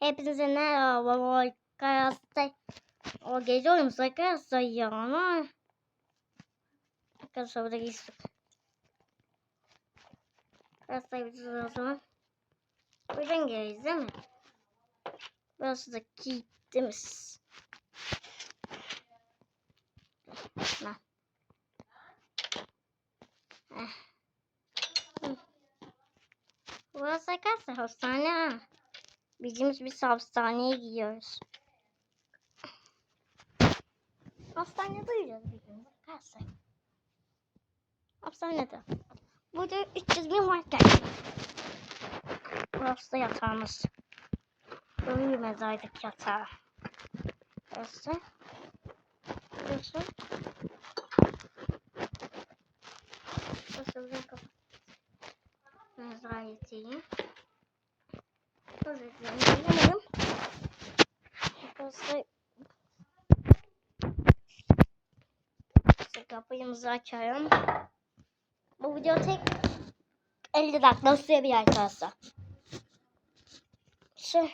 Hepinize merhaba arkadaşlar. O oyunumuz arkadaşlar ya. Ama... Arkadaşlar burada geçtik. Arkadaşlar biz o zaman. Buradan geliriz değil mi? Burası da kilitimiz. Lan. Burası arkadaşlar hastane ha. Bizim biz hastaneye gidiyoruz. Hastanede uyuyoruz bir gün arkadaşlar. Hastanede. Burada 300 bin var gerçekten. Burası da yatağımız. Uyumazdaydık yatağa. Burası. Burası. Burası bizim kapı. Mezar yatayım. Özür dilerim. Bilemedim. Kapıyımızı açıyorum. Bu video tek 50 dakika sürebilir arkadaşlar. Şu